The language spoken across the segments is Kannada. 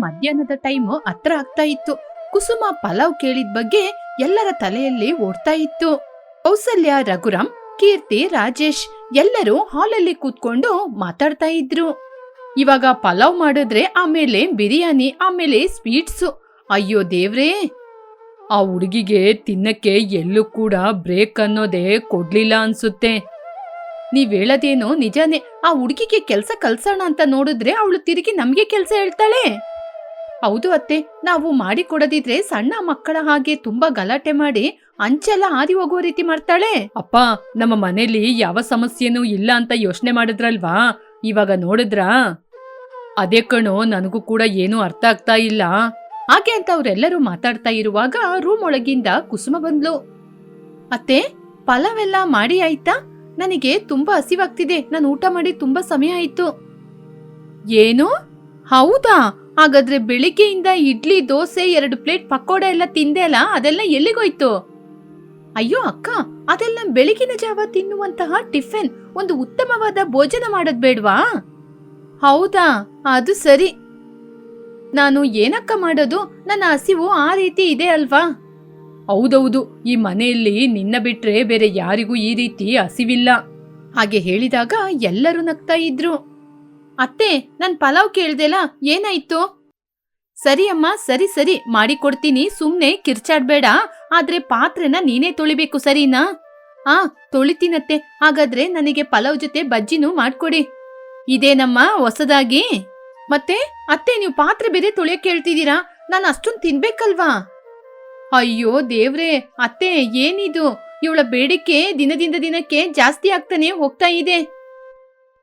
ಮಧ್ಯಾಹ್ನದ ಟೈಮ್ ಹತ್ರ ಆಗ್ತಾ ಇತ್ತು. ಕುಸುಮ ಪಲಾವ್ ಕೇಳಿದ ಬಗ್ಗೆ ಎಲ್ಲರ ತಲೆಯಲ್ಲಿ ಓಡ್ತಾ ಇತ್ತು. ಕೌಸಲ್ಯ ರಘುರಾಮ್ ಕೀರ್ತಿ, ರಾಜೇಶ್ ಎಲ್ಲರೂ ಹಾಲಲ್ಲಿ ಕೂತ್ಕೊಂಡು ಮಾತಾಡ್ತಾ ಇದ್ರು. ಇವಾಗ ಪಲಾವ್ ಮಾಡಿದ್ರೆ ಆಮೇಲೆ ಬಿರಿಯಾನಿ, ಆಮೇಲೆ ಸ್ವೀಟ್ಸು. ಅಯ್ಯೋ ದೇವ್ರೇ! ಆ ಹುಡುಗಿಗೆ ತಿನ್ನಕ್ಕೆ ಎಲ್ಲೂ ಕೂಡ ಬ್ರೇಕ್ ಅನ್ನೋದೇ ಕೊಡ್ಲಿಲ್ಲ ಅನ್ಸುತ್ತೆ. ನೀವ್ ಹೇಳೋದೇನೋ ನಿಜಾನೇ. ಆ ಹುಡುಗಿಗೆ ಕೆಲಸ ಕಲ್ಸೋಣ ಅಂತ ನೋಡಿದ್ರೆ ಅವಳು ತಿರುಗಿ ನಮಗೆ ಕೆಲಸ ಹೇಳ್ತಾಳೆ. ಹೌದು ಅತ್ತೆ ನಾವು ಮಾಡಿಕೊಡದಿದ್ರೆ ಸಣ್ಣ ಮಕ್ಕಳ ಹಾಗೆ ತುಂಬಾ ಗಲಾಟೆ ಮಾಡಿ ಅಂಚೆಲ್ಲ ಹಾದಿ ಹೋಗೋ ರೀತಿ ಮಾಡ್ತಾಳೆ. ಅಪ್ಪ ನಮ್ಮ ಮನೇಲಿ ಯಾವ ಸಮಸ್ಯೆನೂ ಇಲ್ಲ ಅಂತ ಯೋಚನೆ ಮಾಡಿದ್ರಲ್ವಾ? ಇವಾಗ ನೋಡಿದ್ರಾ? ಅದೇ ಕಣೋ ನನಗೂ ಕೂಡ ಏನೂ ಅರ್ಥ ಆಗ್ತಾ ಇಲ್ಲ. ಹಾಗೆ ಅಂತ ಅವರೆಲ್ಲರೂ ಮಾತಾಡ್ತಾ ಇರುವಾಗ ರೂಮ್ ಒಳಗಿಂದ ಕುಸುಮ ಬಂದ್ಲು. ಅತ್ತೆ ಪಲಾವೆಲ್ಲ ಮಾಡಿ ಆಯ್ತಾ? ನನಗೆ ತುಂಬಾ ಹಸಿವಾಗ್ತಿದೆ. ನಾನು ಊಟ ಮಾಡಿ ತುಂಬಾ ಸಮಯ ಆಯ್ತು. ಏನು? ಹೌದಾ? ಹಾಗಾದ್ರೆ ಬೆಳಿಗ್ಗೆಯಿಂದ ಇಡ್ಲಿ, ದೋಸೆ, ಎರಡು ಪ್ಲೇಟ್ ಪಕೋಡ ಎಲ್ಲ ತಿಂದೆ ಅಲ್ಲ? ಅದೆಲ್ಲ ಎಲ್ಲಿಗೋಯ್ತು? ಅಯ್ಯೋ ಅಕ್ಕ, ಅದೆಲ್ಲ ಬೆಳಗಿನ ಜಾವ ತಿನ್ನುವಂತಹ ಟಿಫಿನ್. ಒಂದು ಉತ್ತಮವಾದ ಭೋಜನ ಮಾಡೋದ್ ಬೇಡ್ವಾ ಹೌದಾ, ಅದು ಸರಿ. ನಾನು ಏನಕ್ಕ ಮಾಡೋದು? ನನ್ನ ಹಸಿವು ಆ ರೀತಿ ಇದೆ ಅಲ್ವಾ? ಹೌದೌದು, ಈ ಮನೆಯಲ್ಲಿ ನಿನ್ನ ಬಿಟ್ರೆ ಬೇರೆ ಯಾರಿಗೂ ಈ ರೀತಿ ಹಸಿವಿಲ್ಲ. ಹಾಗೆ ಹೇಳಿದಾಗ ಎಲ್ಲರೂ ನಗ್ತಾ ಇದ್ರು. ಅತ್ತೆ, ನನ್ ಪಲಾವ್ ಕೇಳ್ದೆಲ್ಲ ಏನಾಯ್ತು? ಸರಿ ಅಮ್ಮ, ಸರಿ ಸರಿ, ಮಾಡಿಕೊಡ್ತೀನಿ, ಸುಮ್ನೆ ಕಿರ್ಚಾಡ್ಬೇಡ, ಆದ್ರೆ ಪಾತ್ರೆನ ನೀನೇ ತೊಳಿಬೇಕು, ಸರಿನಾ? ಆ, ತೊಳಿತೀನತ್ತೆ, ಹಾಗಾದ್ರೆ ನನಗೆ ಪಲಾವ್ ಜೊತೆ ಬಜ್ಜಿನೂ ಮಾಡ್ಕೊಡಿ. ಇದೇನಮ್ಮ, ಹೊಸದಾಗಿ? ಮತ್ತೆ, ಅತ್ತೆ, ನೀವು ಪಾತ್ರೆ ಬೇರೆ ತೊಳೆಯಕ್ಕೆ ಹೇಳ್ತಿದ್ದೀರಾ? ನಾನು ಅಷ್ಟೊಂದು ತಿನ್ಬೇಕಲ್ವಾ? ಅಯ್ಯೋ ದೇವ್ರೇ, ಅತ್ತೆ, ಏನಿದು? ಇವಳ ಬೇಡಿಕೆ ದಿನದಿಂದ ದಿನಕ್ಕೆ ಜಾಸ್ತಿ ಆಗ್ತಾನೆ ಹೋಗ್ತಾ ಇದೆ.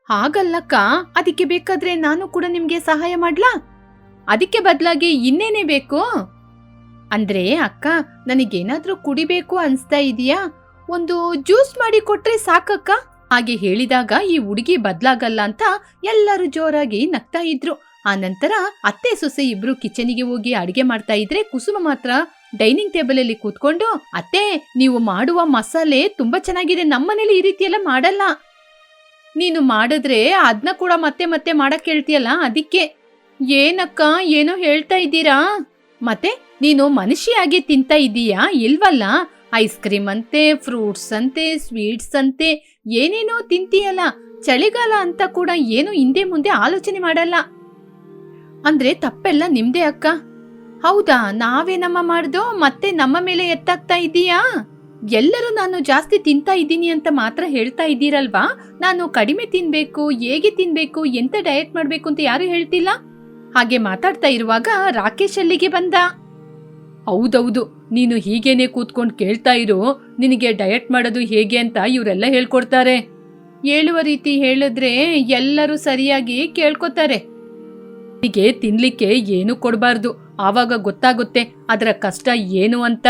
ಹಾಗಲ್ಲಕ್ಕ, ಅದಕ್ಕೆ ಬೇಕಾದ್ರೆ ನಾನು ಕೂಡ ನಿಮ್ಗೆ ಸಹಾಯ ಮಾಡ್ಲಾ? ಅದಕ್ಕೆ ಬದಲಾಗಿ ಇನ್ನೇನೇ ಬೇಕು? ಅಂದ್ರೆ, ಅಕ್ಕ, ನನಗೇನಾದ್ರೂ ಕುಡಿಬೇಕು ಅನ್ಸ್ತಾ ಇದೀಯಾ? ಒಂದು ಜ್ಯೂಸ್ ಮಾಡಿ ಕೊಟ್ರೆ ಸಾಕಕ್ಕ? ಹಾಗೆ ಹೇಳಿದಾಗ ಈ ಹುಡುಗಿ ಬದ್ಲಾಗಲ್ಲ ಅಂತ ಎಲ್ಲರೂ ಜೋರಾಗಿ ನಗ್ತಾ ಇದ್ರು. ಆ ನಂತರ ಅತ್ತೆ ಸೊಸೆ ಇಬ್ರು ಕಿಚನಿಗೆ ಹೋಗಿ ಅಡಿಗೆ ಮಾಡ್ತಾ ಇದ್ರೆ ಕುಸುಮ ಮಾತ್ರ ಡೈನಿಂಗ್ ಟೇಬಲ್ ಅಲ್ಲಿ ಕೂತ್ಕೊಂಡು, ಅತ್ತೆ, ನೀವು ಮಾಡುವ ಮಸಾಲೆ ತುಂಬಾ ಚೆನ್ನಾಗಿದೆ, ನಮ್ಮನೇಲಿ ಈ ರೀತಿಯೆಲ್ಲ ಮಾಡಲ್ಲ. ನೀನು ಮಾಡಿದ್ರೆ ಅದನ್ನ ಕೂಡ ಮತ್ತೆ ಮತ್ತೆ ಮಾಡಕ್ ಹೇಳ್ತೀಯಲ್ಲ, ಅದಕ್ಕೆ. ಏನಕ್ಕ, ಏನೋ ಹೇಳ್ತಾ ಇದ್ದೀರಾ? ಮತ್ತೆ, ನೀನು ಮನುಷ್ಯಾಗಿ ತಿಂತ ಇದ್ದೀಯಾ ಇಲ್ವಲ್ಲ? ಐಸ್ ಕ್ರೀಮ್ ಅಂತೆ ಫ್ರೂಟ್ಸ್ ಅಂತೆ ಸ್ವೀಟ್ಸ್ ಅಂತೆ, ಏನೇನೋ ತಿಂತೀಯಲ್ಲ, ಚಳಿಗಾಲ ಅಂತ ಕೂಡ ಏನು ಹಿಂದೆ ಮುಂದೆ ಆಲೋಚನೆ ಮಾಡಲ್ಲ. ಅಂದ್ರೆ ತಪ್ಪೆಲ್ಲ ನಿಮ್ದೇ ಅಕ್ಕ? ಹೌದಾ, ನಾವೇನಮ್ಮ ಮಾಡ್ದೋ, ಮತ್ತೆ ನಮ್ಮ ಮೇಲೆ ಎತ್ತಾಗ್ತಾ ಇದ್ದೀಯಾ ಎಲ್ಲರೂ ನಾನು ಜಾಸ್ತಿ ತಿಂತಾ ಇದ್ದೀನಿ ಅಂತ ಮಾತ್ರ ಹೇಳ್ತಾ ಇದ್ದೀರಲ್ವಾ? ನಾನು ಕಡಿಮೆ ತಿನ್ಬೇಕು, ಹೇಗೆ ತಿನ್ಬೇಕು, ಎಂತ ಡಯಟ್ ಮಾಡ್ಬೇಕು ಅಂತ ಯಾರು ಹೇಳ್ತಿಲ್ಲ? ಹಾಗೆ ಮಾತಾಡ್ತಾ ಇರುವಾಗ ರಾಕೇಶ್ ಅಲ್ಲಿಗೆ ಬಂದ. ಹೌದೌದು, ನೀನು ಹೀಗೇನೆ ಕೂತ್ಕೊಂಡು ಕೇಳ್ತಾ ಇರು, ನಿನಗೆ ಡಯಟ್ ಮಾಡೋದು ಹೇಗೆ ಅಂತ ಇವರೆಲ್ಲ ಹೇಳ್ಕೊಡ್ತಾರೆ. ಹೇಳುವ ರೀತಿ ಹೇಳಿದ್ರೆ ಎಲ್ಲರೂ ಸರಿಯಾಗಿ ಕೇಳ್ಕೊತಾರೆ. ನಿನಗೆ ತಿನ್ಲಿಕ್ಕೆ ಏನು ಕೊಡಬಾರ್ದು, ಆವಾಗ ಗೊತ್ತಾಗುತ್ತೆ, ಅದರ ಕಷ್ಟ ಏನು ಅಂತ.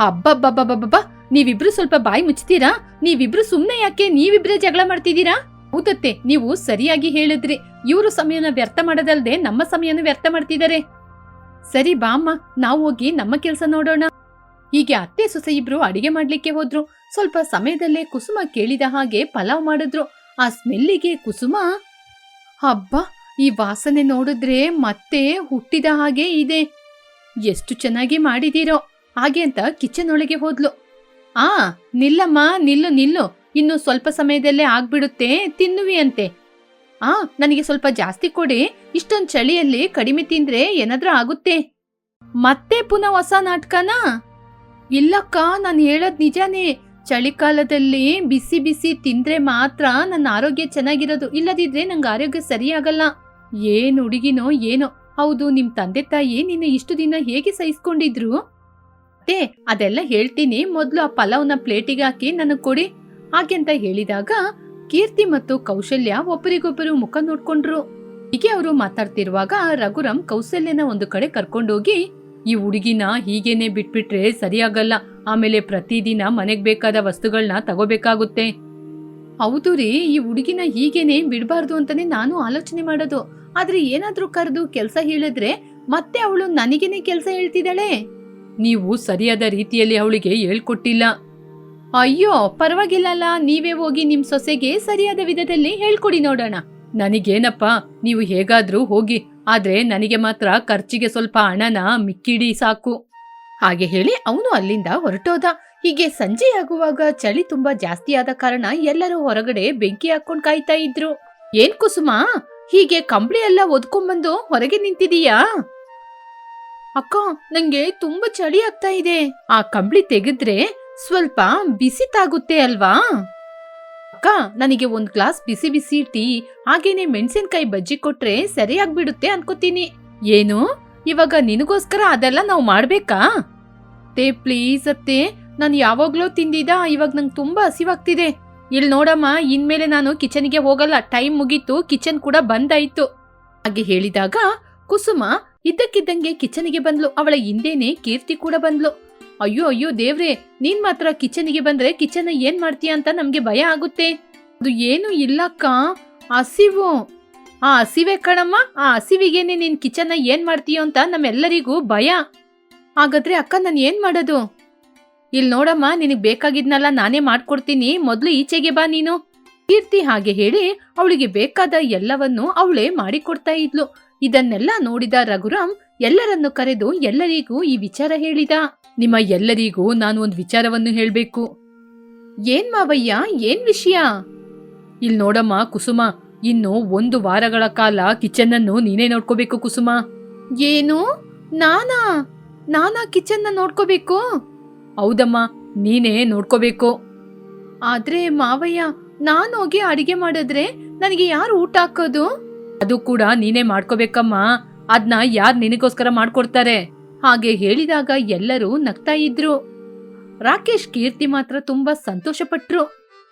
ಹಬ್ಬಬ್ಬಬ್ಬಬ್ಬಬ್ಬ ನೀವಿಬ್ರು ಸ್ವಲ್ಪ ಬಾಯಿ ಮುಚ್ತೀರಾ? ನೀವಿಬ್ರು ಸುಮ್ನೆ ಯಾಕೆ ನೀವಿಬ್ರೇ ಜಗಳ ಮಾಡ್ತಿದ್ದೀರಾ? ಹೌದತ್ತೆ, ನೀವು ಸರಿಯಾಗಿ ಹೇಳಿದ್ರಿ. ಇವರು ಸಮಯನ ವ್ಯರ್ಥ ಮಾಡೋದಲ್ದೆ ನಮ್ಮ ಸಮಯನ ವ್ಯರ್ಥ ಮಾಡ್ತಿದ್ದಾರೆ. ಸರಿ ಬಾಮ್ಮ ನಾವು ಹೋಗಿ ನಮ್ಮ ಕೆಲಸ ನೋಡೋಣ. ಹೀಗೆ ಅತ್ತೆ ಸೊಸೆ ಇಬ್ರು ಅಡಿಗೆ ಮಾಡ್ಲಿಕ್ಕೆ ಹೋದ್ರು. ಸ್ವಲ್ಪ ಸಮಯದಲ್ಲೇ ಕುಸುಮ ಕೇಳಿದ ಹಾಗೆ ಪಲಾವ್ ಮಾಡಿದ್ರು. ಆ ಸ್ಮೆಲ್ಲಿಗೆ ಕುಸುಮ? ಹಬ್ಬ ಈ ವಾಸನೆ ನೋಡಿದ್ರೆ ಮತ್ತೆ ಹುಟ್ಟಿದ ಹಾಗೆ ಇದೆ. ಎಷ್ಟು ಚೆನ್ನಾಗಿ ಮಾಡಿದೀರೋ. ಹಾಗೆ ಅಂತ ಕಿಚನ್ ಒಳಗೆ ಹೋದ್ಲು. ಆ, ನಿಲ್ಲಮ್ಮ, ನಿಲ್ಲು ನಿಲ್ಲು. ಇನ್ನು ಸ್ವಲ್ಪ ಸಮಯದಲ್ಲೇ ಆಗ್ಬಿಡುತ್ತೆ, ತಿನ್ನುವಿ ಅಂತೆ. ಆ, ನನಗೆ ಸ್ವಲ್ಪ ಜಾಸ್ತಿ ಕೊಡಿ. ಇಷ್ಟೊಂದು ಚಳಿಯಲ್ಲಿ ಕಡಿಮೆ ತಿಂದ್ರೆ ಏನಾದ್ರೂ ಆಗುತ್ತೆ. ಮತ್ತೆ ಪುನಃ ಹೊಸ ನಾಟಕನಾ? ಇಲ್ಲಕ್ಕ, ನಾನು ಹೇಳೋದ್ ನಿಜಾನೇ. ಚಳಿಕಾಲದಲ್ಲಿ ಬಿಸಿ ಬಿಸಿ ತಿಂದ್ರೆ ಮಾತ್ರ ನನ್ನ ಆರೋಗ್ಯ ಚೆನ್ನಾಗಿರೋದು. ಇಲ್ಲದಿದ್ರೆ ನಂಗೆ ಆರೋಗ್ಯ ಸರಿಯಾಗಲ್ಲ. ಏನ್ ಹುಡುಗಿನೋ, ಏನೋ. ಹೌದು ನಿಮ್ಮ ತಂದೆ ತಾಯಿ ನಿನ್ನ ಇಷ್ಟು ದಿನ ಹೇಗೆ ಸಹಿಸ್ಕೊಂಡಿದ್ರು? ಅತ್ತೆ ಅದೆಲ್ಲ ಹೇಳ್ತೀನಿ. ಮೊದ್ಲು ಆ ಪಲಾವ್ನ ಪ್ಲೇಟಿಗೆ ಹಾಕಿ ನನಗೆ ಕೊಡಿ. ಹಾಗೆ ಅಂತ ಹೇಳಿದಾಗ ಕೀರ್ತಿ ಮತ್ತು ಕೌಶಲ್ಯ ಒಬ್ಬರಿಗೊಬ್ಬರು ಮುಖ ನೋಡ್ಕೊಂಡ್ರು. ಹೀಗೆ ಅವರು ಮಾತಾಡ್ತಿರುವಾಗ ರಘುರಾಮ್ ಕೌಶಲ್ಯನ ಒಂದು ಕಡೆ ಕರ್ಕೊಂಡೋಗಿ, ಈ ಹುಡುಗಿನ ಹೀಗೇನೆ ಬಿಟ್ಬಿಟ್ರೆ ಸರಿಯಾಗಲ್ಲ. ಆಮೇಲೆ ಪ್ರತಿದಿನ ಮನೆಗ್ ಬೇಕಾದ ವಸ್ತುಗಳನ್ನ ತಗೋಬೇಕಾಗುತ್ತೆ. ಹೌದು ರೀ, ಈ ಹುಡುಗಿನ ಹೀಗೇನೆ ಬಿಡಬಾರ್ದು ಅಂತಾನೆ ನಾನು ಆಲೋಚನೆ ಮಾಡೋದು. ಆದ್ರೆ ಏನಾದ್ರೂ ಕರೆದು ಕೆಲಸ ಹೇಳಿದ್ರೆ ಮತ್ತೆ ಅವಳು ನನಗೇನೆ ಕೆಲಸ ಹೇಳ್ತಿದ್ದಾಳೆ? ನೀವು ಸರಿಯಾದ ರೀತಿಯಲ್ಲಿ ಅವಳಿಗೆ ಹೇಳ್ಕೊಟ್ಟಿಲ್ಲ. ಅಯ್ಯೋ, ಪರವಾಗಿಲ್ಲಲ್ಲ, ನೀವೇ ಹೋಗಿ ನಿಮ್ ಸೊಸೆಗೆ ಸರಿಯಾದ ವಿಧದಲ್ಲಿ ಹೇಳ್ಕೊಡಿ ನೋಡೋಣ. ನನಗೇನಪ್ಪ, ನೀವು ಹೇಗಾದ್ರೂ ಹೋಗಿ, ಆದ್ರೆ ನನಗೆ ಮಾತ್ರ ಖರ್ಚಿಗೆ ಸ್ವಲ್ಪ ಹಣನ ಮಿಕ್ಕಿಡಿ ಸಾಕು. ಹಾಗೆ ಹೇಳಿ ಅವನು ಅಲ್ಲಿಂದ ಹೊರಟೋದ. ಹೀಗೆ ಸಂಜೆಯಾಗುವಾಗ ಚಳಿ ತುಂಬಾ ಜಾಸ್ತಿ ಆದ ಕಾರಣ ಎಲ್ಲರೂ ಹೊರಗಡೆ ಬೆಂಕಿ ಹಾಕೊಂಡ್ ಕಾಯ್ತಾ ಇದ್ರು. ಏನ್ ಕುಸುಮ, ಹೀಗೆ ಕಂಬಳಿ ಎಲ್ಲ ಒದ್ಕೊಂಡ್ಬಂದು ಹೊರಗೆ ನಿಂತಿದೀಯಾ? ಅಕ್ಕ, ನಂಗೆ ತುಂಬಾ ಚಳಿ ಆಗ್ತಾ ಇದೆ. ಆ ಕಂಬಳಿ ತೆಗೆದ್ರೆ ಸ್ವಲ್ಪ ಬಿಸಿ ತಾಗುತ್ತೆ ಅಲ್ವಾ? ಅಕ್ಕ, ನನಗೆ ಒಂದ್ ಗ್ಲಾಸ್ ಬಿಸಿ ಬಿಸಿ ಟೀ, ಹಾಗೇನೆ ಮೆಣಸಿನ್ಕಾಯಿ ಬಜ್ಜಿ ಕೊಟ್ರೆ ಸರಿಯಾಗ್ಬಿಡುತ್ತೆ ಅನ್ಕೋತೀನಿ. ಏನು? ಇವಾಗ ನಿನಗೋಸ್ಕರ ಅದೆಲ್ಲ ನಾವು ಮಾಡ್ಬೇಕಾ? ತೇ ಪ್ಲೀಸ್ ಅತ್ತೆ. ನಾನು ಯಾವಾಗ್ಲೂ ತಿಂದಿದ ಇವಾಗ ನಂಗೆ ತುಂಬಾ ಹಸಿವಾಗ್ತಿದೆ. ಇಲ್ಲಿ ನೋಡಮ್ಮ, ಇನ್ಮೇಲೆ ನಾನು ಕಿಚನ್ಗೆ ಹೋಗಲ್ಲ. ಟೈಮ್ ಮುಗೀತು, ಕಿಚನ್ ಕೂಡ ಬಂದಾಯ್ತು ಹಾಗೆ ಹೇಳಿದಾಗ ಕುಸುಮ ಇದ್ದಕ್ಕಿದ್ದಂಗೆ ಕಿಚನ್ಗೆ ಬಂದ್ಲು. ಅವಳ ಹಿಂದೇನೆ ಕೀರ್ತಿ ಕೂಡ ಬಂದ್ಲು. ಅಯ್ಯೋ ಅಯ್ಯೋ, ದೇವ್ರೆ, ನೀನ್ ಮಾತ್ರ ಕಿಚನ್ಗೆ ಬಂದ್ರೆ ಕಿಚನ್ ಏನ್ ಮಾಡ್ತೀಯ ಅಂತ ನಮ್ಗೆ ಭಯ ಆಗುತ್ತೆ. ಅದು ಏನು ಇಲ್ಲಕ್ಕ ಹಸಿವು. ಆ ಹಸಿವೆ ಕಣಮ್ಮ, ಆ ಹಸಿವಿಗೇನೆ ನೀನ್ ಕಿಚನ್ನ ಏನ್ ಮಾಡ್ತೀಯೋ ಅಂತ ನಮ್ಮೆಲ್ಲರಿಗೂ ಭಯ. ಹಾಗಾದ್ರೆ ಅಕ್ಕ, ನಾನು ಏನ್ ಮಾಡೋದು? ಇಲ್ಲಿ ನೋಡಮ್ಮ, ನಿನಗೆ ಬೇಕಾಗಿದ್ನಲ್ಲ, ನಾನೇ ಮಾಡ್ಕೊಡ್ತೀನಿ. ಮೊದಲು ಈಚೆಗೆ ಬಾ ನೀನು. ಕೀರ್ತಿ ಹಾಗೆ ಹೇಳಿ ಅವಳಿಗೆ ಬೇಕಾದ ಎಲ್ಲವನ್ನು ಅವಳೇ ಮಾಡಿಕೊಡ್ತಾ ಇದ್ಲು. ಇದನ್ನೆಲ್ಲ ನೋಡಿದ ರಘುರಾಮ್ ಎಲ್ಲರನ್ನು ಕರೆದು ಎಲ್ಲರಿಗೂ ಈ ವಿಚಾರ ಹೇಳಿದ. ನಿಮ್ಮ ಎಲ್ಲರಿಗೂ ನಾನು ಒಂದು ವಿಚಾರವನ್ನು ಹೇಳಬೇಕು. ಏನ್ ಮಾವಯ್ಯ, ಏನ್ ವಿಷಯ? ಇಲ್ಲಿ ನೋಡಮ್ಮ, ಕುಸುಮ, ಇನ್ನು ಒಂದು ವಾರಗಳ ಕಾಲ ಕಿಚನ್ ಅನ್ನು ನೀನೇ ನೋಡ್ಕೋಬೇಕು ಕುಸುಮ. ಏನು? ನಾನಾ? ನಾನಾ ಕಿಚನ್ ನೋಡ್ಕೋಬೇಕು? ಹೌದಮ್ಮ, ನೀನೇ ನೋಡ್ಕೋಬೇಕು. ಆದ್ರೆ ಮಾವಯ್ಯ, ನಾನು ಹೋಗಿ ಅಡಿಗೆ ಮಾಡಿದ್ರೆ ನನಗೆ ಯಾರು ಊಟ ಹಾಕೋದು? ಅದು ಕೂಡ ನೀನೇ ಮಾಡ್ಕೋಬೇಕಮ್ಮ. ಅದ್ನ ಯಾರ್ ನಿನಗೋಸ್ಕರ ಮಾಡ್ಕೊಡ್ತಾರೆ? ಹಾಗೆ ಹೇಳಿದಾಗ ಎಲ್ಲರೂ ನಗ್ತಾ ಇದ್ರು. ರಾಕೇಶ್ ಕೀರ್ತಿ ಮಾತ್ರ ತುಂಬಾ ಸಂತೋಷ ಪಟ್ರು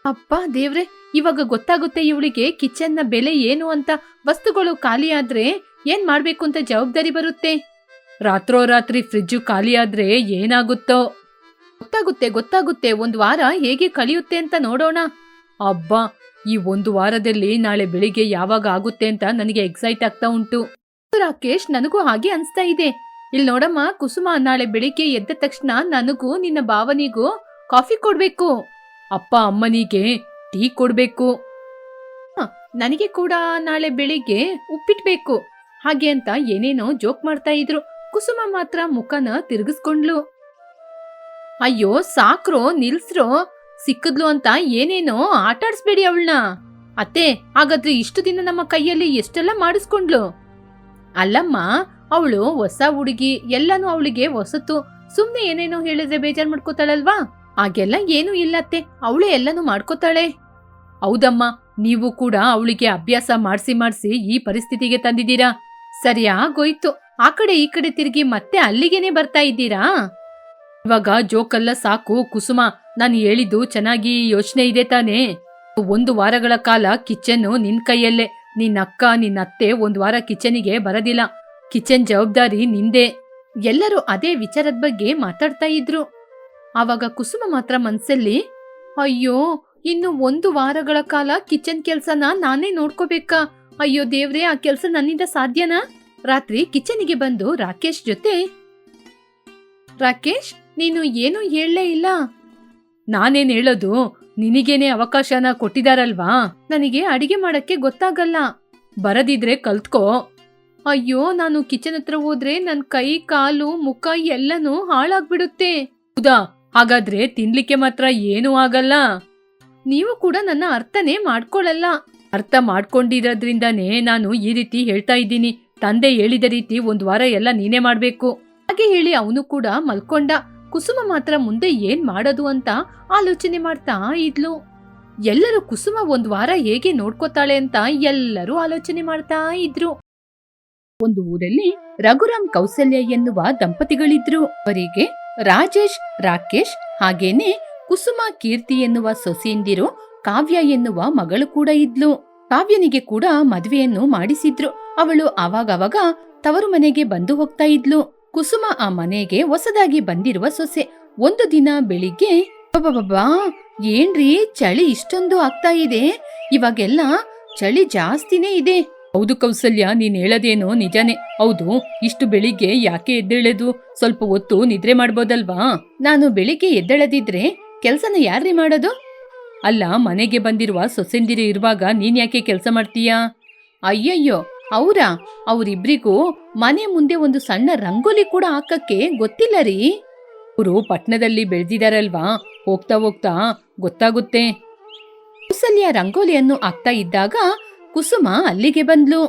ಅಪ್ಪ ದೇವ್ರೆ, ಇವಾಗ ಗೊತ್ತಾಗುತ್ತೆ ಇವಳಿಗೆ ಕಿಚನ್ನ ಬೆಲೆ ಏನು ಅಂತ. ವಸ್ತುಗಳು ಖಾಲಿ ಆದ್ರೆ ಏನ್ ಮಾಡ್ಬೇಕು ಅಂತ ಜವಾಬ್ದಾರಿ ಬರುತ್ತೆ? ರಾತ್ರೋರಾತ್ರಿ ಫ್ರಿಜ್ಜು ಖಾಲಿ ಆದ್ರೆ ಏನಾಗುತ್ತೋ? ಗೊತ್ತಾಗುತ್ತೆ ಗೊತ್ತಾಗುತ್ತೆ, ಒಂದ್ ವಾರ ಹೇಗೆ ಕಳಿಯುತ್ತೆ ಅಂತ ನೋಡೋಣ. ಅಬ್ಬಾ ಈ ಒಂದು ವಾರದಲ್ಲಿ ನಾಳೆ ಬೆಳಿಗ್ಗೆ ಯಾವಾಗ ಆಗುತ್ತೆ ಅಂತ ನನಗೆ ಎಕ್ಸೈಟ್ ಆಗ್ತಾ ಉಂಟು. ರಾಕೇಶ್, ನನಗೂ ಹಾಗೆ ಅನ್ಸ್ತಾ ಇದೆ. ಇಲ್ಲಿ ನೋಡಮ್ಮ, ಕುಸುಮ ನಾಳೆ ಬೆಳಿಗ್ಗೆ ಎದ್ದ ತಕ್ಷಣ ನನಗೂ, ನಿನ್ನ ಭಾವನಿಗೂ ಕಾಫಿ ಕೊಡ್ಬೇಕು. ಅಪ್ಪ ಅಮ್ಮನಿಗೆ ಟೀ ಕೊಡ್ಬೇಕು. ನನಗೆ ಕೂಡ ನಾಳೆ ಬೆಳಿಗ್ಗೆ ಉಪ್ಪಿಟ್ಬೇಕು. ಹಾಗೆ ಅಂತ ಏನೇನೋ ಜೋಕ್ ಮಾಡ್ತಾ ಇದ್ರು. ಕುಸುಮ ಮಾತ್ರ ಮುಖನ ತಿರುಗಿಸ್ಕೊಂಡ್ಲು ಅಯ್ಯೋ, ಸಾಕ್ರೋ, ನಿಲ್ಸ್ರೋ. ಸಿಕ್ಕದ್ಲು ಅಂತ ಏನೇನೋ ಆಟಾಡ್ಸ್ಬೇಡಿ ಅವಳನ್ನ. ಅತ್ತೆ, ಹಾಗಾದ್ರೆ ಇಷ್ಟು ದಿನ ನಮ್ಮ ಕೈಯಲ್ಲಿ ಎಷ್ಟೆಲ್ಲ ಮಾಡಿಸ್ಕೊಂಡ್ಲು? ಅಲ್ಲಮ್ಮ, ಅವಳು ಹೊಸ ಹುಡುಗಿ, ಎಲ್ಲಾನು ಅವಳಿಗೆ ಹೊಸತು. ಸುಮ್ನೆ ಏನೇನೋ ಹೇಳಿದ್ರೆ ಬೇಜಾರ್ ಮಾಡ್ಕೋತಾಳಲ್ವಾ? ಹಾಗೆಲ್ಲ ಏನೂ ಇಲ್ಲತ್ತೆ ಅವಳೇ ಎಲ್ಲಾನು ಮಾಡ್ಕೋತಾಳೆ. ಹೌದಮ್ಮ, ನೀವು ಕೂಡ ಅವಳಿಗೆ ಅಭ್ಯಾಸ ಮಾಡಿಸಿ ಮಾಡಿಸಿ ಈ ಪರಿಸ್ಥಿತಿಗೆ ತಂದಿದ್ದೀರಾ? ಸರಿ, ಆಗೋಯ್ತು. ಆ ಕಡೆ ಈ ಕಡೆ ತಿರುಗಿ ಮತ್ತೆ ಅಲ್ಲಿಗೇನೆ ಬರ್ತಾ ಇದ್ದೀರಾ? ಇವಾಗ ಜೋಕಲ್ಲ ಸಾಕು, ಕುಸುಮ. ನಾನು ಹೇಳಿದ್ದು ಚೆನ್ನಾಗಿ ಯೋಚನೆ ಇದೆ ತಾನೇ? ಒಂದು ವಾರಗಳ ಕಾಲ ಕಿಚನ್ನು ನಿನ್ ಕೈಯಲ್ಲೇ. ನಿನ್ನ ಅಕ್ಕ, ನಿನ್ನ ಅತ್ತೆ ಒಂದ್ ವಾರ ಕಿಚನಿಗೆ ಬರದಿಲ್ಲ. ಕಿಚನ್ ಜವಾಬ್ದಾರಿ ನಿಂದೆ. ಎಲ್ಲರೂ ಅದೇ ವಿಚಾರದ ಬಗ್ಗೆ ಮಾತಾಡ್ತಾ ಇದ್ರು. ಆವಾಗ ಕುಸುಮ ಮಾತ್ರ ಮನ್ಸಲ್ಲಿ, ಅಯ್ಯೋ, ಇನ್ನು ಒಂದು ವಾರಗಳ ಕಾಲ ಕಿಚನ್ ಕೆಲ್ಸನ ನಾನೇ ನೋಡ್ಕೋಬೇಕಾ? ಅಯ್ಯೋ ದೇವ್ರೆ, ಆ ಕೆಲ್ಸ ನನ್ನಿಂದ ಸಾಧ್ಯನಾ? ರಾತ್ರಿ ಕಿಚನಿಗೆ ಬಂದು ರಾಕೇಶ್ ಜೊತೆ, ರಾಕೇಶ್, ನೀನು ಏನು ಹೇಳಲೇ ಇಲ್ಲ. ನಾನೇನ್ ಹೇಳೋದು? ನಿನಗೇನೆ ಅವಕಾಶನ ಕೊಟ್ಟಿದಾರಲ್ವಾ? ನನಗೆ ಅಡಿಗೆ ಮಾಡಕ್ಕೆ ಗೊತ್ತಾಗಲ್ಲ. ಬರದಿದ್ರೆ ಕಲ್ತ್ಕೋ. ಅಯ್ಯೋ, ನಾನು ಕಿಚನ್ ಹತ್ರ ಹೋದ್ರೆ ನನ್ ಕೈ, ಕಾಲು, ಮುಖ ಎಲ್ಲನೂ ಹಾಳಾಗ್ಬಿಡುತ್ತೆ. ಹೌದಾ? ಹಾಗಾದ್ರೆ ತಿನ್ಲಿಕ್ಕೆ ಮಾತ್ರ ಏನೂ ಆಗಲ್ಲ. ನೀವು ಕೂಡ ನನ್ನ ಅರ್ಥನೇ ಮಾಡ್ಕೊಳ್ಳಲ್ಲ ಅರ್ಥ ಮಾಡ್ಕೊಂಡಿರೋದ್ರಿಂದನೇ ನಾನು ಈ ರೀತಿ ಹೇಳ್ತಾ ಇದ್ದೀನಿ. ತಂದೆ ಹೇಳಿದ ರೀತಿ ಒಂದ್ ವಾರ ಎಲ್ಲ ನೀನೇ ಮಾಡ್ಬೇಕು. ಹಾಗೆ ಹೇಳಿ ಅವನು ಕೂಡ ಮಲ್ಕೊಂಡ. ಕುಸುಮ ಮಾತ್ರ ಮುಂದೆ ಏನ್ ಮಾಡೋದು ಅಂತ ಆಲೋಚನೆ ಮಾಡ್ತಾ ಇದ್ಲು. ಎಲ್ಲರೂ ಕುಸುಮ ಒಂದ್ ವಾರ ಹೇಗೆ ನೋಡ್ಕೋತಾಳೆ ಅಂತ ಎಲ್ಲರೂ ಆಲೋಚನೆ ಮಾಡ್ತಾ ಇದ್ರು. ಒಂದು ಊರಲ್ಲಿ ರಘುರಾಮ್ ಕೌಸಲ್ಯ ಎನ್ನುವ ದಂಪತಿಗಳಿದ್ರು. ಅವರಿಗೆ ರಾಜೇಶ್, ರಾಕೇಶ್ ಹಾಗೇನೆ ಕುಸುಮ ಕೀರ್ತಿ ಎನ್ನುವ ಸೊಸೆಯಿಂದಿರು ಕಾವ್ಯ ಎನ್ನುವ ಮಗಳು ಕೂಡ ಇದ್ಲು. ಕಾವ್ಯನಿಗೆ ಕೂಡ ಮದುವೆಯನ್ನು ಮಾಡಿಸಿದ್ರು. ಅವಳು ಆವಾಗವಾಗ ತವರು ಮನೆಗೆ ಬಂದು ಹೋಗ್ತಾ ಇದ್ಲು. ಕುಸುಮ ಆ ಮನೆಗೆ ಹೊಸದಾಗಿ ಬಂದಿರುವ ಸೊಸೆ. ಒಂದು ದಿನ ಬೆಳಿಗ್ಗೆ ಏನ್ರಿ ಚಳಿ ಇಷ್ಟೊಂದು ಆಗ್ತಾ ಇದೆ? ಇವಾಗೆಲ್ಲ ಚಳಿ ಜಾಸ್ತಿನೇ ಇದೆ. ಹೌದು ಕೌಸಲ್ಯ, ನೀನ್ ಹೇಳೋದೇನೋ ನಿಜಾನೇ. ಹೌದು, ಇಷ್ಟು ಬೆಳಿಗ್ಗೆ ಯಾಕೆ ಎದ್ದೇಳೋದು? ಸ್ವಲ್ಪ ಹೊತ್ತು ನಿದ್ರೆ ಮಾಡ್ಬೋದಲ್ವಾ? ನಾನು ಬೆಳಿಗ್ಗೆ ಎದ್ದೇಳದಿದ್ರೆ ಕೆಲ್ಸನ ಯಾರ್ರಿ ಮಾಡೋದು? ಅಲ್ಲ, ಮನೆಗೆ ಬಂದಿರುವ ಸೊಸೆಂದಿರು ಇರುವಾಗ ನೀನ್ ಯಾಕೆ ಕೆಲಸ ಮಾಡ್ತೀಯಾ? ಅಯ್ಯಯ್ಯೋ ಅವ್ರ ಅವರಿಬ್ರಿಗೂ ಮನೆ ಮುಂದೆ ಒಂದು ಸಣ್ಣ ರಂಗೋಲಿ ಕೂಡ ಹಾಕಕ್ಕೆ ಗೊತ್ತಿಲ್ಲ ರೀ. ಅವರು ಪಟ್ಟಣದಲ್ಲಿ ಬೆಳೆದಿದಾರಲ್ವಾ? ಹೋಗ್ತಾ ಹೋಗ್ತಾ ಗೊತ್ತಾಗುತ್ತೆ. ಕುಸಲ್ಯ ರಂಗೋಲಿಯನ್ನು ಹಾಕ್ತಾ ಇದ್ದಾಗ ಕುಸುಮ ಅಲ್ಲಿಗೆ ಬಂದ್ಲು.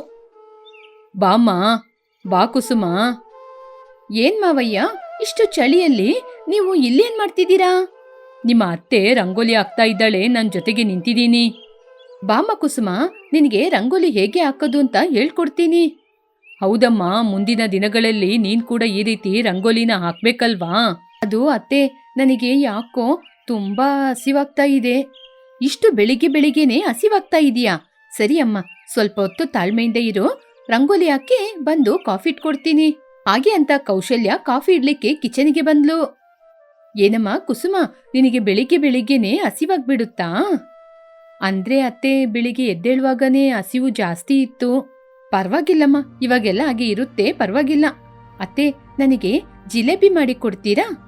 ಬಾಮ್ಮ ಬಾ ಕುಸುಮ. ಏನ್ ಮಾವಯ್ಯ, ಇಷ್ಟು ಚಳಿಯಲ್ಲಿ ನೀವು ಇಲ್ಲೇನ್ ಮಾಡ್ತಿದ್ದೀರಾ? ನಿಮ್ಮ ಅತ್ತೆ ರಂಗೋಲಿ ಹಾಕ್ತಾ ಇದ್ದಾಳೆ ನನ್ನ ಜೊತೆಗೆ ನಿಂತಿದ್ದೀನಿ. ಬಾಮ ಕುಸುಮ ನಿನಗೆ ರಂಗೋಲಿ ಹೇಗೆ ಹಾಕೋದು ಅಂತ ಹೇಳ್ಕೊಡ್ತೀನಿ. ಹೌದಮ್ಮ, ಮುಂದಿನ ದಿನಗಳಲ್ಲಿ ನೀನ್ ಕೂಡ ಈ ರೀತಿ ರಂಗೋಲಿನ ಹಾಕ್ಬೇಕಲ್ವಾ? ಅದು ಅತ್ತೆ, ನನಗೆ ಯಾಕೋ ತುಂಬಾ ಹಸಿವಾಗ್ತಾ ಇದೆ. ಇಷ್ಟು ಬೆಳಿಗ್ಗೆ ಬೆಳಿಗ್ಗೆನೆ ಹಸಿವಾಗ್ತಾ ಇದೆಯಾ? ಸರಿ ಅಮ್ಮ, ಸ್ವಲ್ಪ ಹೊತ್ತು ತಾಳ್ಮೆಯಿಂದ ಇರು. ರಂಗೋಲಿ ಹಾಕಿ ಬಂದು ಕಾಫಿ ಇಟ್ಕೊಡ್ತೀನಿ. ಹಾಗೆ ಅಂತ ಕೌಶಲ್ಯ ಕಾಫಿ ಇಡ್ಲಿಕ್ಕೆ ಕಿಚನ್ಗೆ ಬಂದ್ಲು. ಏನಮ್ಮ ಕುಸುಮ, ನಿನಗೆ ಬೆಳಿಗ್ಗೆ ಬೆಳಿಗ್ಗೆನೆ ಹಸಿವಾಗ್ಬಿಡುತ್ತಾ? ಅಂದ್ರೆ ಅತ್ತೆ ಬೆಳಿಗ್ಗೆ ಎದ್ದೇಳುವಾಗನೇ ಹಸಿವು ಜಾಸ್ತಿ ಇತ್ತು. ಪರವಾಗಿಲ್ಲಮ್ಮ, ಇವಾಗೆಲ್ಲ ಹಾಗೆ ಇರುತ್ತೆ, ಪರವಾಗಿಲ್ಲ. ಅತ್ತೆ, ನನಗೆ ಜಿಲೇಬಿ ಮಾಡಿ ಕೊಡ್ತೀರಾ?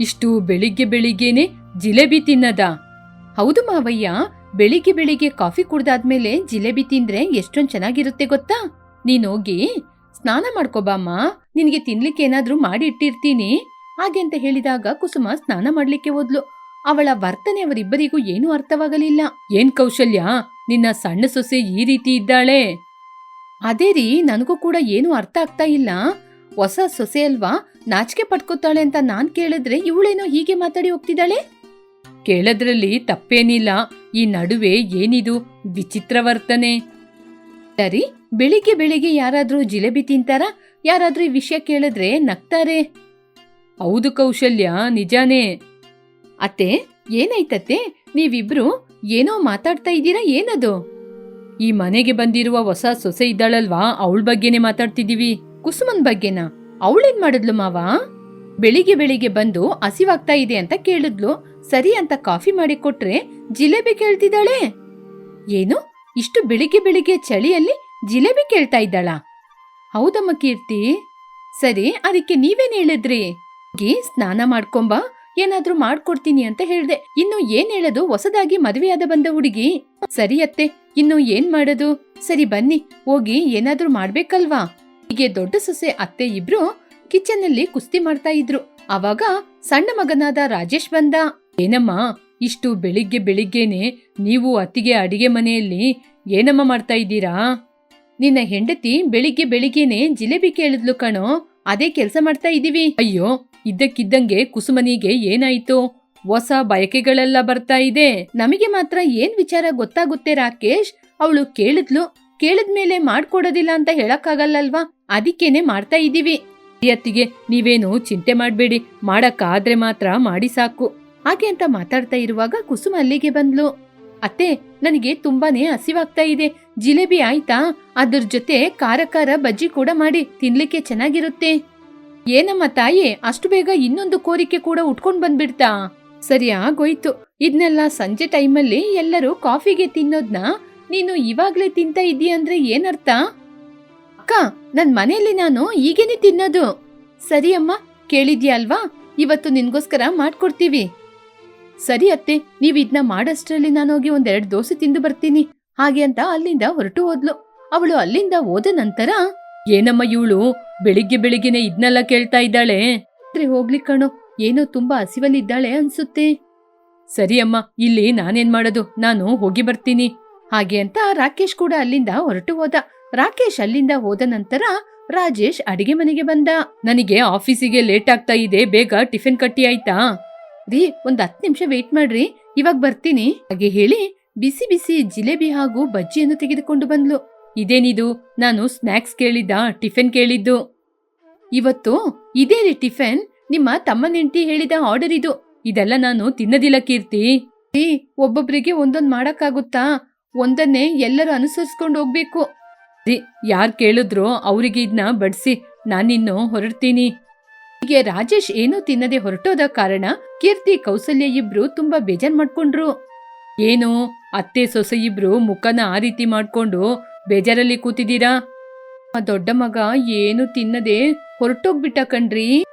ಇಷ್ಟು ಬೆಳಿಗ್ಗೆ ಬೆಳಿಗ್ಗೆನೆ ಜಿಲೇಬಿ ತಿನ್ನದ. ಹೌದು ಮಾವಯ್ಯ, ಬೆಳಿಗ್ಗೆ ಬೆಳಿಗ್ಗೆ ಕಾಫಿ ಕುಡ್ದಾದ್ಮೇಲೆ ಜಿಲೇಬಿ ತಿಂದ್ರೆ ಎಷ್ಟೊಂದ್ ಚೆನ್ನಾಗಿರುತ್ತೆ ಗೊತ್ತಾ? ನೀನೋಗಿ ಸ್ನಾನ ಮಾಡ್ಕೋಬಾಮ್ಮ ನಿನಗೆ ತಿನ್ಲಿಕ್ಕೆ ಏನಾದ್ರೂ ಮಾಡಿ ಇಟ್ಟಿರ್ತೀನಿ. ಹಾಗೆ ಅಂತ ಹೇಳಿದಾಗ ಕುಸುಮ ಸ್ನಾನ ಮಾಡ್ಲಿಕ್ಕೆ ಹೋದ್ಲು. ಅವಳ ವರ್ತನೆ ಅವರಿಬ್ಬರಿಗೂ ಏನೂ ಅರ್ಥವಾಗಲಿಲ್ಲ. ಏನ್ ಕೌಶಲ್ಯ? ನಿನ್ನ ಸಣ್ಣ ಸೊಸೆ ಈ ರೀತಿ ಇದ್ದಾಳೆ? ಅದೇ ರೀ, ನನಗೂ ಕೂಡ ಏನೂ ಅರ್ಥ ಆಗ್ತಾ ಇಲ್ಲ. ಹೊಸ ಸೊಸೆ ಅಲ್ವಾ? ನಾಚಿಕೆ ಪಡ್ಕೋತಾಳೆ ಅಂತ ನಾನ್ ಕೇಳಿದ್ರೆ ಇವಳೇನೋ ಹೀಗೆ ಮಾತಾಡಿ ಹೋಗ್ತಿದ್ದಾಳೆ? ಕೇಳದ್ರಲ್ಲಿ ತಪ್ಪೇನಿಲ್ಲ. ಈ ನಡುವೆ ಏನಿದು? ವಿಚಿತ್ರ ವರ್ತನೆ. ಸರಿ, ಬೆಳಿಗ್ಗೆ ಬೆಳಿಗ್ಗೆ ಯಾರಾದ್ರೂ ಜಿಲೇಬಿ ತಿಂತಾರ? ಯಾರಾದ್ರೂ ಈ ವಿಷಯ ಕೇಳಿದ್ರೆ ನಗ್ತಾರೆ. ಹೌದು ಕೌಶಲ್ಯ, ನಿಜಾನೇ. ಅತ್ತೆ, ಏನಾಯ್ತತ್ತೆ? ನೀವಿಬ್ರು ಏನೋ ಮಾತಾಡ್ತಾ ಇದ್ದೀರಾ, ಏನದು? ಈ ಮನೆಗೆ ಬಂದಿರುವ ಹೊಸ ಸೊಸೆ ಇದ್ದಾಳಲ್ವಾ? ಅವಳ ಬಗ್ಗೆನೇ ಮಾತಾಡ್ತಿದೀವಿ ಕುಸುಮನ್ ಬಗ್ಗೆನಾ? ಅವಳೇನ್ ಮಾಡಿದ್ಲು ಮಾವ? ಬೆಳಿಗ್ಗೆ ಬೆಳಿಗ್ಗೆ ಬಂದು ಹಸಿವಾಗ್ತಾ ಇದೆ ಅಂತ ಕೇಳಿದ್ಲು. ಸರಿ ಅಂತ ಕಾಫಿ ಮಾಡಿ ಕೊಟ್ರೆ ಜಿಲೇಬಿ ಕೇಳ್ತಿದ್ದಾಳೆ? ಏನು? ಇಷ್ಟು ಬೆಳಿಗ್ಗೆ ಬೆಳಿಗ್ಗೆ ಚಳಿಯಲ್ಲಿ ಜಿಲೇಬಿ ಕೇಳ್ತಾ ಇದ್ದಾಳಾ? ಹೌದಮ್ಮ ಕೀರ್ತಿ. ಸರಿ, ಅದಕ್ಕೆ ನೀವೇನ್ ಹೇಳಿದ್ರಿ? ಸ್ನಾನ ಮಾಡ್ಕೊಂಬ ಏನಾದ್ರೂ ಮಾಡ್ಕೊಡ್ತೀನಿ ಅಂತ ಹೇಳ್ದೆ. ಇನ್ನು ಏನ್ ಹೇಳೋದು? ಹೊಸದಾಗಿ ಮದುವೆಯಾದ ಬಂದ ಹುಡುಗಿ? ಸರಿ ಅತ್ತೆ, ಇನ್ನು ಏನ್ ಮಾಡೋದು? ಸರಿ ಬನ್ನಿ, ಹೋಗಿ ಏನಾದ್ರೂ ಮಾಡ್ಬೇಕಲ್ವಾ? ಹೀಗೆ ದೊಡ್ಡ ಸೊಸೆ, ಅತ್ತೆ ಇಬ್ರು ಕಿಚನ್ ಅಲ್ಲಿ ಕುಸ್ತಿ ಮಾಡ್ತಾ ಇದ್ರು. ಅವಾಗ ಸಣ್ಣ ಮಗನಾದ ರಾಜೇಶ್ ಬಂದ. ಏನಮ್ಮ, ಇಷ್ಟು ಬೆಳಿಗ್ಗೆ ಬೆಳಿಗ್ಗೆನೆ ನೀವು ಅತ್ತಿಗೆ ಅಡಿಗೆ ಮನೆಯಲ್ಲಿ ಏನಮ್ಮ ಮಾಡ್ತಾ ಇದ್ದೀರಾ? ನಿನ್ನ ಹೆಂಡತಿ ಬೆಳಿಗ್ಗೆ ಬೆಳಿಗ್ಗೆನೆ ಜಿಲೇಬಿ ಕೇಳಿದ್ಲು ಕಣೋ, ಅದೇ ಕೆಲಸ ಮಾಡ್ತಾ ಇದೀವಿ. ಅಯ್ಯೋ ಇದ್ದಕ್ಕಿದ್ದಂಗೆ ಕುಸುಮನಿಗೆ ಏನಾಯ್ತು? ಹೊಸ ಬಯಕೆಗಳೆಲ್ಲ ಬರ್ತಾ ಇದೆ. ನಮಗೆ ಮಾತ್ರ ಏನ್ ವಿಚಾರ ಗೊತ್ತಾಗುತ್ತೆ ರಾಕೇಶ್? ಅವಳು ಕೇಳಿದ್ಲು. ಕೇಳಿದ್ಮೇಲೆ ಮಾಡ್ಕೊಡೋದಿಲ್ಲ ಅಂತ ಹೇಳಕ್ಕಾಗಲ್ಲಲ್ವಾ? ಅದಕ್ಕೇನೆ ಮಾಡ್ತಾ ಇದೀವಿ. ಅತ್ತಿಗೆ ನೀವೇನು ಚಿಂತೆ ಮಾಡ್ಬೇಡಿ. ಮಾಡಕ್ಕಾದ್ರೆ ಮಾತ್ರ ಮಾಡಿ ಸಾಕು. ಹಾಗೆ ಅಂತ ಮಾತಾಡ್ತಾ ಇರುವಾಗ ಕುಸುಮ ಅಲ್ಲಿಗೆ ಬಂದ್ಲು. ಅತ್ತೆ, ನನಗೆ ತುಂಬಾನೇ ಹಸಿವಾಗ್ತಾ ಇದೆ. ಜಿಲೇಬಿ ಆಯ್ತಾ? ಅದ್ರ ಜೊತೆ ಖಾರ ಖಾರ ಬಜ್ಜಿ ಕೂಡ ಮಾಡಿ ತಿನ್ಲಿಕ್ಕೆ ಚೆನ್ನಾಗಿರುತ್ತೆ. ಏನಮ್ಮ ತಾಯಿ, ಅಷ್ಟು ಬೇಗ ಇನ್ನೊಂದು ಕೋರಿಕೆ ಕೂಡ ಉಟ್ಕೊಂಡ್ ಬಂದ್ಬಿಡ್ತಾ? ಸರಿ, ಆಗೋಯ್ತು. ಇದನ್ನೆಲ್ಲ ಸಂಜೆ ಟೈಮಲ್ಲಿ ಎಲ್ಲರೂ ಕಾಫಿಗೆ ತಿನ್ನೋದ್ನ ನೀನು ಇವಾಗ್ಲೇ ತಿಂತ ಇದೀಯ ಅಂದ್ರೆ ಏನರ್ಥ? ಅಕ್ಕ, ನನ್ ಮನೆಯಲ್ಲಿ ನಾನು ಈಗೇನೆ ತಿನ್ನೋದು. ಸರಿ ಅಮ್ಮ, ಕೇಳಿದ್ಯಾ ಅಲ್ವಾ? ಇವತ್ತು ನಿನ್ಗೋಸ್ಕರ ಮಾಡ್ಕೊಡ್ತೀವಿ. ಸರಿ ಅತ್ತೆ, ನೀವ್ ಇದನ್ನ ಮಾಡಷ್ಟ್ರಲ್ಲಿ ನಾನು ಹೋಗಿ ಒಂದೆರಡು ದೋಸೆ ತಿಂದು ಬರ್ತೀನಿ. ಹಾಗೆ ಅಂತ ಅಲ್ಲಿಂದ ಹೊರಟು ಹೋದ್ಲು. ಅವಳು ಅಲ್ಲಿಂದ ಹೋದ ನಂತರ ಏನಮ್ಮ ಇವಳು? ಬೆಳಿಗ್ಗೆ ಬೆಳಿಗ್ಗೆನೆ ಇದ್ನೆಲ್ಲ ಕೇಳ್ತಾ ಇದ್ದಾಳೆ. ಅಂದ್ರೆ ಹೋಗ್ಲಿ ಕಣೋ ಏನೋ ತುಂಬಾ ಹಸಿವಲ್ಲಿದ್ದಾಳೆ ಅನ್ಸುತ್ತೆ. ಸರಿ ಅಮ್ಮ ಇಲ್ಲಿ ನಾನೇನ್ ಮಾಡೋದು? ನಾನು ಹೋಗಿ ಬರ್ತೀನಿ. ಹಾಗೆ ಅಂತ ರಾಕೇಶ್ ಕೂಡ ಅಲ್ಲಿಂದ ಹೊರಟು ಹೋದ. ರಾಕೇಶ್ ಅಲ್ಲಿಂದ ಹೋದ ನಂತರ ರಾಜೇಶ್ ಅಡಿಗೆ ಮನೆಗೆ ಬಂದ. ನನಗೆ ಆಫೀಸಿಗೆ ಲೇಟ್ ಆಗ್ತಾ ಇದೆ ಬೇಗ ಟಿಫಿನ್ ಕಟ್ಟಿ ಆಯ್ತಾ? ರೀ ಒಂದ್ ಹತ್ತು ನಿಮಿಷ ವೇಟ್ ಮಾಡ್ರಿ ಇವಾಗ ಬರ್ತೀನಿ. ಹಾಗೆ ಹೇಳಿ ಬಿಸಿ ಬಿಸಿ ಜಿಲೇಬಿ ಹಾಗೂ ಬಜ್ಜಿಯನ್ನು ತೆಗೆದುಕೊಂಡು ಬಂದ್ಲು. ಇದೇನಿದು? ನಾನು ಸ್ನ್ಯಾಕ್ಸ್ ಕೇಳಿದ್ದ, ಟಿಫಿನ್ ಕೇಳಿದ್ದು. ಇವತ್ತು ಇದೇ ರೀ ಟಿಫಿನ್? ನಿಮ್ಮ ತಮ್ಮನ ಹೆಂಡತಿ ಹೇಳಿದ ಆರ್ಡರ್ ಇದು. ಇದೆಲ್ಲ ನಾನು ತಿನ್ನದಿಲ್ಲ ಕೀರ್ತಿ. ಏ, ಒಬ್ಬೊಬ್ರಿಗೆ ಒಂದೊಂದ್ ಮಾಡಕ್ಕಾಗುತ್ತಾ? ಒಂದನ್ನೇ ಎಲ್ಲರೂ ಅನುಸರಿಸ್ಕೊಂಡು ಹೋಗ್ಬೇಕು. ರೀ ಯಾರು ಕೇಳಿದ್ರೋ ಅವರಿಗೆ ಇದನ್ನ ಬಡಿಸಿ, ನಾನಿನ್ನು ಹೊರಡ್ತೀನಿ. ಹೀಗೆ ರಾಜೇಶ್ ಏನೂ ತಿನ್ನದೆ ಹೊರಟೋದ ಕಾರಣ ಕೀರ್ತಿ, ಕೌಸಲ್ಯ ಇಬ್ರು ತುಂಬಾ ಬೇಜಾರ್ ಮಾಡ್ಕೊಂಡ್ರು. ಏನು, ಅತ್ತೆ, ಸೊಸೆ ಇಬ್ರು ಮುಖನ ಆ ರೀತಿ ಮಾಡ್ಕೊಂಡು ಬೇಜಾರಲ್ಲಿ ಕೂತಿದ್ದೀರಾ? ಆ ದೊಡ್ಡ ಮಗ ಏನು ತಿನ್ನದೆ ಹೊರಟೋಗ್ಬಿಟ್ಟ ಕಣ್ರಿ.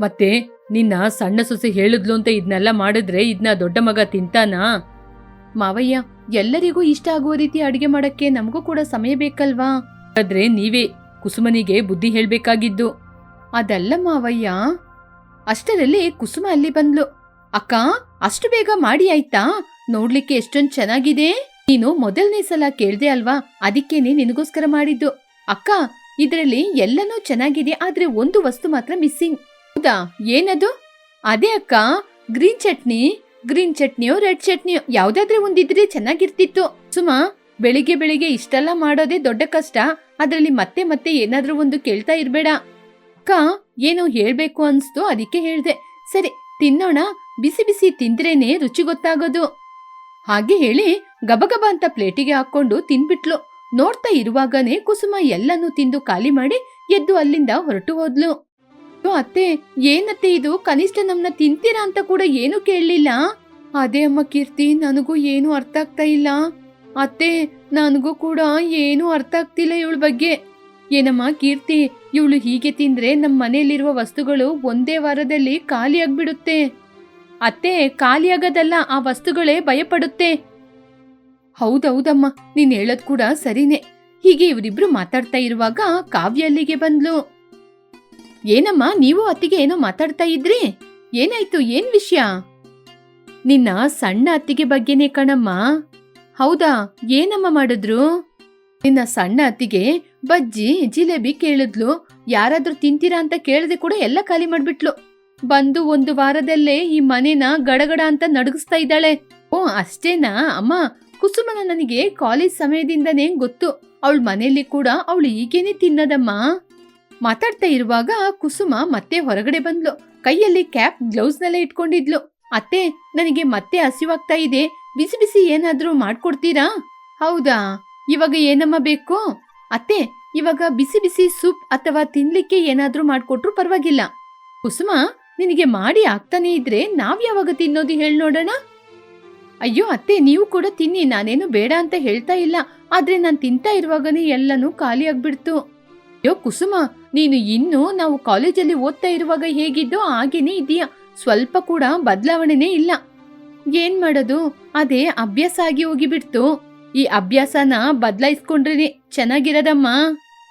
ಮತ್ತೆ ನಿನ್ನ ಸಣ್ಣ ಸೊಸೆ ಹೇಳಿದ್ಲು ಅಂತ ಇದನ್ನೆಲ್ಲ ಮಾಡಿದ್ರೆ ಇದನ್ನ ದೊಡ್ಡ ಮಗ ತಿಂತಾನಾ? ಮಾವಯ್ಯ, ಎಲ್ಲರಿಗೂ ಇಷ್ಟ ಆಗುವ ರೀತಿ ಅಡಿಗೆ ಮಾಡಕ್ಕೆ ನಮಗೂ ಕೂಡ ಸಮಯ ಬೇಕಲ್ವಾ? ಆದ್ರೆ ನೀವೇ ಕುಸುಮನಿಗೆ ಬುದ್ಧಿ ಹೇಳ್ಬೇಕಾಗಿದ್ದು. ಅದಲ್ಲ ಮಾವಯ್ಯ, ಅಷ್ಟರಲ್ಲಿ ಕುಸುಮ ಅಲ್ಲಿ ಬಂದ್ಲು. ಅಕ್ಕ, ಅಷ್ಟು ಬೇಗ ಮಾಡಿ ಆಯ್ತಾ? ನೋಡ್ಲಿಕ್ಕೆ ಎಷ್ಟೊಂದ್ ಚೆನ್ನಾಗಿದೆ? ನೀನು ಮೊದಲನೇ ಸಲ ಕೇಳ್ದೆ ಅಲ್ವಾ? ಅದಕ್ಕೇನೆ ನಿನಗೋಸ್ಕರ ಮಾಡಿದ್ದು. ಅಕ್ಕ, ಇದರಲ್ಲಿ ಎಲ್ಲನೂ ಚೆನ್ನಾಗಿದೆ, ಆದ್ರೆ ಒಂದು ವಸ್ತು ಮಾತ್ರ ಮಿಸ್ಸಿಂಗ್. ಹೌದಾ? ಏನದು? ಅದೇ ಅಕ್ಕ, ಗ್ರೀನ್ ಚಟ್ನಿ, ಗ್ರೀನ್ ಚಟ್ನಿಯೋ, ರೆಡ್ ಚಟ್ನಿಯೋ, ಯಾವ್ದಾದ್ರೆ ಒಂದಿದ್ರೆ ಚೆನ್ನಾಗಿರ್ತಿತ್ತು. ಸುಮಾ, ಬೆಳಿಗ್ಗೆ ಬೆಳಿಗ್ಗೆ ಇಷ್ಟೆಲ್ಲ ಮಾಡೋದೇ ದೊಡ್ಡ ಕಷ್ಟ. ಅದರಲ್ಲಿ ಮತ್ತೆ ಮತ್ತೆ ಏನಾದ್ರೂ ಒಂದು ಕೇಳ್ತಾ ಇರ್ಬೇಡ. ಅಕ್ಕ, ಏನು ಹೇಳ್ಬೇಕು ಅನ್ಸ್ತು, ಅದಕ್ಕೆ ಹೇಳ್ದೆ. ಸರಿ, ತಿನ್ನೋಣ. ಬಿಸಿ ಬಿಸಿ ತಿಂದ್ರೇನೆ ರುಚಿ ಗೊತ್ತಾಗೋದು. ಹಾಗೆ ಹೇಳಿ ಗಬಗಬ ಅಂತ ಪ್ಲೇಟಿಗೆ ಹಾಕೊಂಡು ತಿನ್ಬಿಟ್ಲು. ನೋಡ್ತಾ ಇರುವಾಗನೇ ಕುಸುಮ ಎಲ್ಲನೂ ತಿಂದು ಖಾಲಿ ಮಾಡಿ ಎದ್ದು ಅಲ್ಲಿಂದ ಹೊರಟು ಹೋದ್ಲು. ಅತ್ತೆ, ಏನತ್ತೆ ಇದು? ಕನಿಷ್ಠ ನಮ್ನ ತಿಂತೀರಾ ಅಂತ ಕೂಡ ಏನು ಕೇಳಲಿಲ್ಲ? ಅದೇ ಅಮ್ಮ ಕೀರ್ತಿ, ನನಗೂ ಏನು ಅರ್ಥ ಆಗ್ತಾ ಇಲ್ಲ. ಅತ್ತೆ, ನನಗೂ ಕೂಡ ಏನು ಅರ್ಥ ಆಗ್ತಿಲ್ಲ ಇವಳ ಬಗ್ಗೆ. ಏನಮ್ಮ ಕೀರ್ತಿ, ಇವಳು ಹೀಗೆ ತಿಂದ್ರೆ ನಮ್ಮ ಮನೆಯಲ್ಲಿರುವ ವಸ್ತುಗಳು ಒಂದೇ ವಾರದಲ್ಲಿ ಖಾಲಿ ಆಗ್ಬಿಡುತ್ತೆ. ಅತ್ತೆ ಖಾಲಿಯಾಗದಲ್ಲ ಆ ವಸ್ತುಗಳೇ ಭಯಪಡುತ್ತೆ. ಹೌದೌದಮ್ಮ, ನೀನ್ ಹೇಳೋದ್ ಕೂಡ ಸರಿನೇ. ಹೀಗೆ ಇವರಿಬ್ರು ಮಾತಾಡ್ತಾ ಇರುವಾಗ ಕಾವ್ಯ ಅಲ್ಲಿಗೆ ಬಂದ್ಲು. ಏನಮ್ಮ, ನೀವು ಅತ್ತಿಗೆ ಏನೋ ಮಾತಾಡ್ತಾ ಇದ್ರಿ? ಏನಾಯ್ತು, ಏನ್ ವಿಷಯ? ನಿನ್ನ ಸಣ್ಣ ಅತ್ತಿಗೆ ಬಗ್ಗೆನೇ ಕಣಮ್ಮ. ಹೌದಾ, ಏನಮ್ಮ ಮಾಡಿದ್ರು? ನಿನ್ನ ಸಣ್ಣ ಅತ್ತಿಗೆ ಬಜ್ಜಿ, ಜಿಲೇಬಿ ಕೇಳಿದ್ಲು. ಯಾರಾದ್ರೂ ತಿಂತೀರಾ ಅಂತ ಕೇಳದೆ ಕೂಡ ಎಲ್ಲ ಖಾಲಿ ಮಾಡ್ಬಿಟ್ಲು. ಬಂದು ಒಂದು ವಾರದಲ್ಲೇ ಈ ಮನೆನ ಗಡಗಡ ಅಂತ ನಡುಗಿಸ್ತಾ ಇದ್ದಾಳೆ. ಓ, ಅಷ್ಟೇನಾ? ಅಮ್ಮ ಕುಸುಮನ ನನಗೆ ಕಾಲೇಜ್ ಸಮಯದಿಂದನೇ ಗೊತ್ತು. ಅವಳ ಮನೆಯಲ್ಲಿ ಕೂಡ ಅವಳು ಈಗೇನೆ ತಿನ್ನದಮ್ಮ. ಮಾತಾಡ್ತಾ ಇರುವಾಗ ಕುಸುಮ ಮತ್ತೆ ಹೊರಗಡೆ ಬಂದ್ಲು. ಕೈಯಲ್ಲಿ ಕ್ಯಾಪ್, ಗ್ಲೌಸ್ನೆಲ್ಲ ಇಟ್ಕೊಂಡಿದ್ಲು. ಅತ್ತೆ, ನನಗೆ ಮತ್ತೆ ಹಸಿವಾಗ್ತಾ ಇದೆ. ಬಿಸಿ ಬಿಸಿ ಏನಾದ್ರೂ ಮಾಡ್ಕೊಡ್ತೀರಾ? ಹೌದಾ? ಇವಾಗ ಏನಮ್ಮ ಬೇಕು? ಅತ್ತೆ, ಇವಾಗ ಬಿಸಿ ಬಿಸಿ ಸೂಪ್ ಅಥವಾ ತಿನ್ಲಿಕ್ಕೆ ಏನಾದರೂ ಮಾಡ್ಕೊಟ್ರು ಪರವಾಗಿಲ್ಲ. ಕುಸುಮ, ನಿನಗೆ ಮಾಡಿ ಆಗ್ತಾನೆ ಇದ್ರೆ ನಾವ್ ಯಾವಾಗ ತಿನ್ನೋದು ಹೇಳ್ ನೋಡೋಣ? ಅಯ್ಯೋ, ಅತ್ತೆ, ನೀವು ಕೂಡ ತಿನ್ನಿ, ನಾನೇನು ಬೇಡ ಅಂತ ಹೇಳ್ತಾ ಇಲ್ಲ. ಆದ್ರೆ ನಾನ್ ತಿಂತಾ ಇರುವಾಗನೇ ಎಲ್ಲನೂ ಖಾಲಿ ಆಗ್ಬಿಡ್ತು. ಅಯ್ಯೋ, ಕುಸುಮ, ನೀನು ಇನ್ನು ನಾವು ಕಾಲೇಜಲ್ಲಿ ಓದ್ತಾ ಇರುವಾಗ ಹೇಗಿದ್ದೋ ಹಾಗೇನೇ ಇದೀಯ ಸ್ವಲ್ಪ ಕೂಡ ಬದಲಾವಣೆನೇ ಇಲ್ಲ. ಏನ್ ಮಾಡೋದು? ಅದೇ, ಅಭ್ಯಾಸ ಆಗಿ ಹೋಗಿಬಿಡ್ತು. ಈ ಅಭ್ಯಾಸನ ಬದಲಾಯಿಸ್ಕೊಂಡ್ರೇನೆ ಚೆನ್ನಾಗಿರದಮ್ಮ.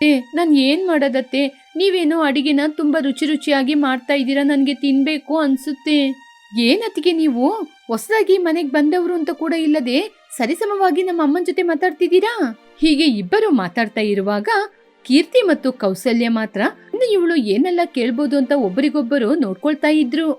ಏ ನಾನು ಏನ್ ಮಾಡೋದತ್ತೆ? ನೀವೇನೋ ಅಡಿಗೆನ ತುಂಬಾ ರುಚಿ ರುಚಿಯಾಗಿ ಮಾಡ್ತಾ ಇದ್ದೀರಾ, ನನಗೆ ತಿನ್ಬೇಕು ಅನ್ಸುತ್ತೆ. ಏನತ್ತಿಗೆ ನೀವು? ಹೊಸದಾಗಿ ಮನೆಗ್ ಬಂದವರು ಅಂತ ಕೂಡ ಇಲ್ಲದೆ ಸರಿಸಮವಾಗಿ ನಮ್ಮ ಅಮ್ಮನ ಜೊತೆ ಮಾತಾಡ್ತಿದ್ದೀರಾ? ಹೀಗೆ ಇಬ್ಬರು ಮಾತಾಡ್ತಾ ಇರುವಾಗ ಕೀರ್ತಿ ಮತ್ತು ಕೌಸಲ್ಯ ಮಾತ್ರ, ಇನ್ನು ಇವಳು ಏನೆಲ್ಲ ಕೇಳ್ಬೋದು ಅಂತ ಒಬ್ಬರಿಗೊಬ್ಬರು ನೋಡ್ಕೊಳ್ತಾ ಇದ್ರು.